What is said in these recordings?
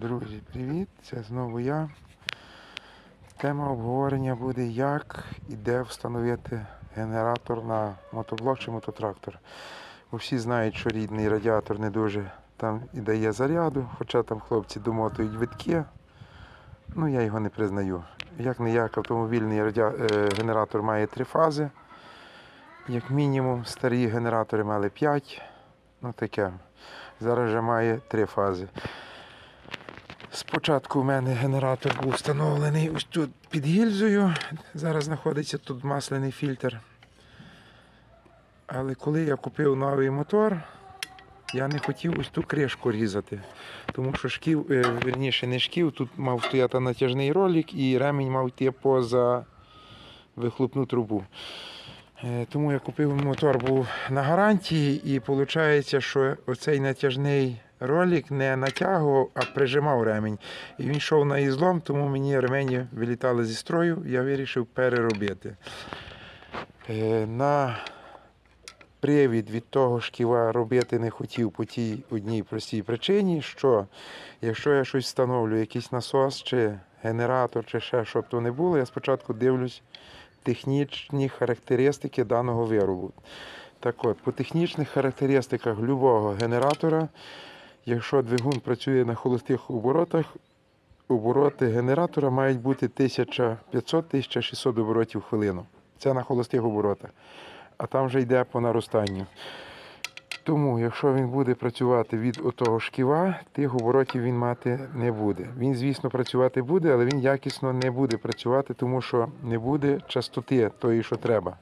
Друзі, привіт! Це знову я. Тема обговорення буде, як і де встановити генератор на мотоблок чи мототрактор. Всі знають, що рідний радіатор не дуже там і дає заряду, хоча там хлопці домотують витки. Ну, я його не признаю. Як не як автомобільний радіа... е, генератор має три фази. Як мінімум, старі генератори мали 5. Ну таке. Зараз вже має три фази. Спочатку в мене генератор був встановлений ось тут під гільзою. Зараз знаходиться тут масляний фільтр. Але коли я купив новий мотор, я не хотів ось ту кришку різати. Тому що шків, е, верніше не шків, тут мав стояти натяжний ролик і ремінь мав йти поза вихлопну трубу. Е, Тому я купив мотор був на гарантії, і виходить, що оцей натяжний ролик не натягував, а прижимав ремінь. І він йшов на ізлом, тому мені ремені вилітали зі строю, я вирішив переробити. Е, На привід від того шківа робити не хотів по тій одній простій причині, що якщо я щось встановлю, якийсь насос чи генератор, чи ще щоб то не було, я спочатку дивлюсь технічні характеристики даного виробу. Так от, по технічних характеристиках любого генератора, якщо двигун працює на холостих оборотах, обороти генератора мають бути 1500-1600 оборотів в хвилину. Це на холостих оборотах. А там вже йде по наростанню. Тому, якщо він буде працювати від отого шківа, тих оборотів він мати не буде. Він, звісно, працювати буде, але він якісно не буде працювати, тому що не буде частоти тої, що треба.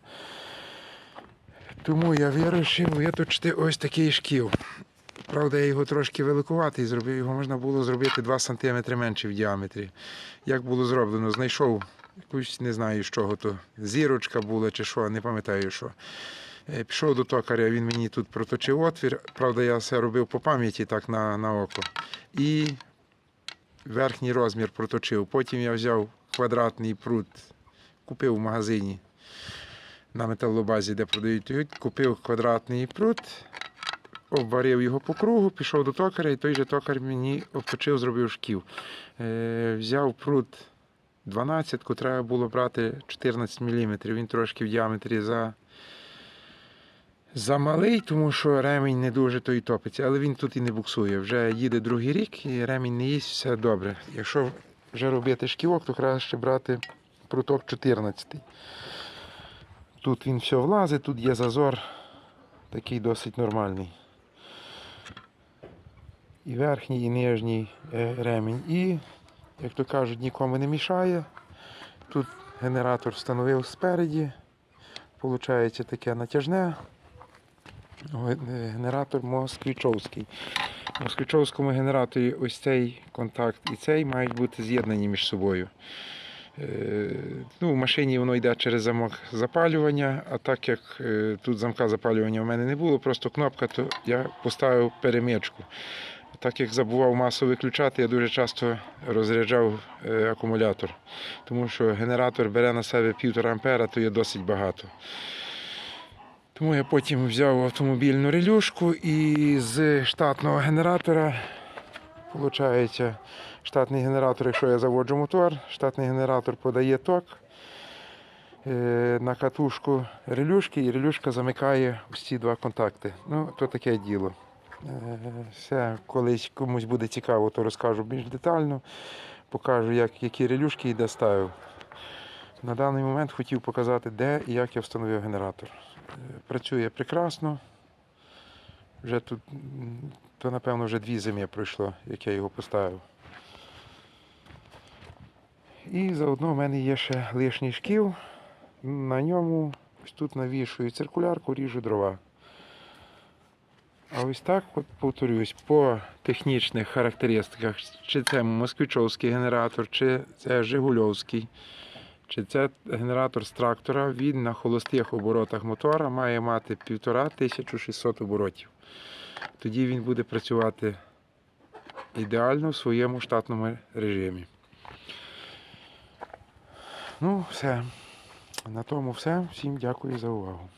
Тому я вирішив виточити ось такий шків. Правда, я його трошки великуватий зробив, його можна було зробити 2 см менше в діаметрі. Як було зроблено, знайшов якусь, не знаю з чого то, зірочка була чи що, не пам'ятаю що. Е, Пішов до токаря, він мені тут проточив отвір. Правда, я все робив по пам'яті так на, на око. І верхній розмір проточив. Потім я взяв квадратний прут, купив в магазині на металобазі, де продають, купив квадратний прут, обварив його по кругу, пішов до токаря, і той же токар мені обточив, зробив шків. Е, взяв прут 12, треба було брати 14 мм. Він трошки в діаметрі за. Замалий, тому що ремінь не дуже той топиться, але він тут і не буксує. Вже їде другий рік і ремінь не їсть, все добре. Якщо вже робити шківок, то краще брати пруток 14. Тут він все влазить, тут є зазор такий досить нормальний. І верхній, і нижній е, ремінь. І, як то кажуть, нікому не мішає. Тут генератор встановив спереді. Получається таке натяжне. Ге- Генератор москвичовський. В москвичовському генераторі ось цей контакт і цей мають бути з'єднані між собою. Е, Ну, в машині воно йде через замок запалювання, а так як е, тут замка запалювання в мене не було, просто кнопка, то я поставив перемичку. Так як забував масу виключати, я дуже часто розряджав е, акумулятор, тому що генератор бере на себе 1,5 ампера, то є досить багато. Тому я потім взяв автомобільну релюшку і з штатного генератора, виходить, штатний генератор, якщо я заводжу мотор, штатний генератор подає ток е, на катушку релюшки, і релюшка замикає ці два контакти. Ну, то таке діло. Все, колись комусь буде цікаво, то розкажу більш детально. Покажу, як, які релюшки і де ставив. На даний момент хотів показати, де і як я встановив генератор. Е, Працює прекрасно. Вже тут, то напевно вже дві зими пройшло, як я його поставив. І заодно в мене є ще лишній шкіл. На ньому ось тут навішую циркулярку, ріжу дрова. А ось так, от повторюсь, по технічних характеристиках, чи це москвичовський генератор, чи це Жигульовський, чи це генератор з трактора, він на холостих оборотах мотора має мати 1500 оборотів. Тоді він буде працювати ідеально в своєму штатному режимі. Ну, все. На тому все. Всім дякую за увагу.